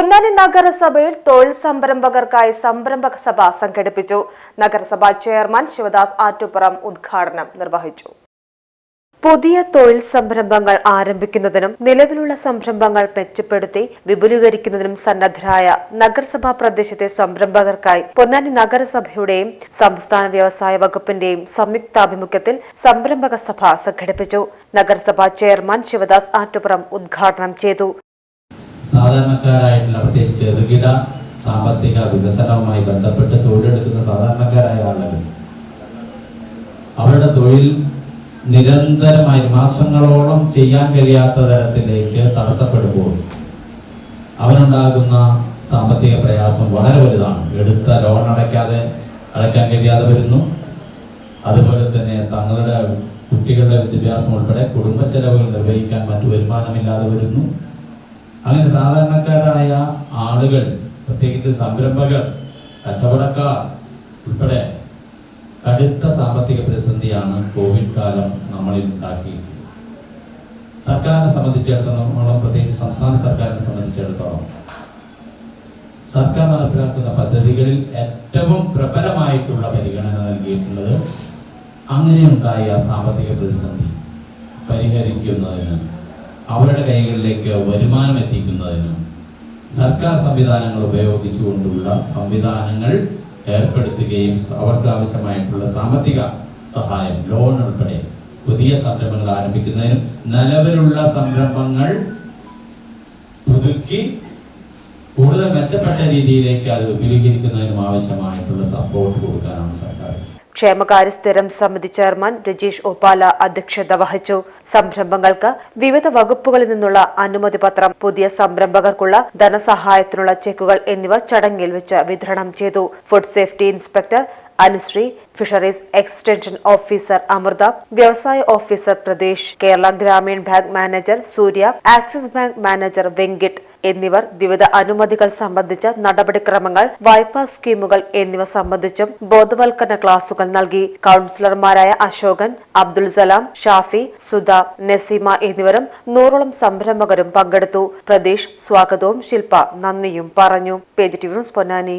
പൊന്നാനി നഗരസഭയിൽ തൊഴിൽ സംരംഭകർക്കായി സംരംഭക സഭ സംഘടിപ്പിച്ചു. നഗരസഭാ ചെയർമാൻ ശിവദാസ് ആറ്റുപുറം ഉദ്ഘാടനം നിർവഹിച്ചു. പുതിയ തൊഴിൽ സംരംഭങ്ങൾ ആരംഭിക്കുന്നതിനും നിലവിലുള്ള സംരംഭങ്ങൾ മെച്ചപ്പെടുത്തി വിപുലീകരിക്കുന്നതിനും സന്നദ്ധരായ നഗരസഭാ പ്രദേശത്തെ സംരംഭകർക്കായി പൊന്നാനി നഗരസഭയുടെയും സംസ്ഥാന വ്യവസായ വകുപ്പിന്റെയും സംയുക്താഭിമുഖ്യത്തിൽ സംരംഭക സഭ സംഘടിപ്പിച്ചു. നഗരസഭാ ചെയർമാൻ ശിവദാസ് ആറ്റുപുറം ഉദ്ഘാടനം ചെയ്തു. സാധാരണക്കാരായിട്ടുള്ള പ്രത്യേകിച്ച് ചെറുകിട സാമ്പത്തിക വികസനവുമായി ബന്ധപ്പെട്ട് തൊഴിലെടുക്കുന്ന സാധാരണക്കാരായ ആളുകൾ അവരുടെ തൊഴിൽ നിരന്തരമായി മാസങ്ങളോളം ചെയ്യാൻ കഴിയാത്ത തരത്തിലേക്ക് തടസ്സപ്പെടുമ്പോൾ അവനുണ്ടാകുന്ന സാമ്പത്തിക പ്രയാസം വളരെ വലുതാണ്. എടുത്ത ലോൺ അടയ്ക്കാതെ അടയ്ക്കാൻ കഴിയാതെ വരുന്നു. അതുപോലെ തന്നെ തങ്ങളുടെ കുട്ടികളുടെ വിദ്യാഭ്യാസം ഉൾപ്പെടെ കുടുംബ ചെലവുകൾ നിർവഹിക്കാൻ മറ്റു വരുമാനമില്ലാതെ വരുന്നു. അങ്ങനെ സാധാരണക്കാരായ ആളുകൾ പ്രത്യേകിച്ച് സംരംഭകർ കച്ചവടക്കാർ ഉൾപ്പെടെ കടുത്ത സാമ്പത്തിക പ്രതിസന്ധിയാണ് കോവിഡ് കാലം നമ്മളിൽ ഉണ്ടാക്കിയിട്ടുള്ളത് സർക്കാരിനെ സംബന്ധിച്ചിടത്തോളം പ്രത്യേകിച്ച് സംസ്ഥാന സർക്കാരിനെ സംബന്ധിച്ചിടത്തോളം സർക്കാർ നടപ്പിലാക്കുന്ന പദ്ധതികളിൽ ഏറ്റവും പ്രബലമായിട്ടുള്ള പരിഗണന നൽകിയിട്ടുള്ളത് അങ്ങനെയുണ്ടായ സാമ്പത്തിക പ്രതിസന്ധി പരിഹരിക്കുന്നതിന് അവരുടെ കൈകളിലേക്ക് വരുമാനം എത്തിക്കുന്നതിനും സർക്കാർ സംവിധാനങ്ങൾ ഉപയോഗിച്ചുകൊണ്ടുള്ള സംവിധാനങ്ങൾ ഏർപ്പെടുത്തുകയും അവർക്ക് ആവശ്യമായിട്ടുള്ള സാമ്പത്തിക സഹായം ലോൺ ഉൾപ്പെടെ പുതിയ സംരംഭങ്ങൾ ആരംഭിക്കുന്നതിനും നിലവിലുള്ള സംരംഭങ്ങൾ പുതുക്കി കൂടുതൽ മെച്ചപ്പെട്ട രീതിയിലേക്ക് അത് വിപുലീകരിക്കുന്നതിനും ആവശ്യമായിട്ടുള്ള സപ്പോർട്ട് കൊടുക്കാനാണ് സർക്കാർ ക്ഷേമകാര്യ സ്ഥിരം സമിതി ചെയർമാൻ രജീഷ് ഒപാല അധ്യക്ഷത വഹിച്ചു. സംരംഭങ്ങൾക്ക് വിവിധ വകുപ്പുകളിൽ നിന്നുള്ള അനുമതി പത്രം പുതിയ സംരംഭകർക്കുള്ള ധനസഹായത്തിനുള്ള ചെക്കുകൾ എന്നിവ ചടങ്ങിൽ വെച്ച് വിതരണം ചെയ്തു. Food safety inspector Anusree fisheries extension officer Amritha വ്യവസായ officer Pradesh Kerala Gramin bank manager Surya Axis bank manager Venkit എന്നിവർ വിവിധ അനുമതികൾ സംബന്ധിച്ച നടപടിക്രമങ്ങൾ വായ്പാ സ്കീമുകൾ എന്നിവ സംബന്ധിച്ചും ബോധവൽക്കരണ ക്ലാസുകൾ നൽകി. കൌൺസിലർമാരായ അശോകൻ അബ്ദുൽ സലാം ഷാഫി സുധ നസീമ എന്നിവരും നൂറോളം സംരംഭകരും പങ്കെടുത്തു. പ്രതീഷ് സ്വാഗതവും ശില്പ നന്ദിയും പറഞ്ഞു. Page T news Ponnani.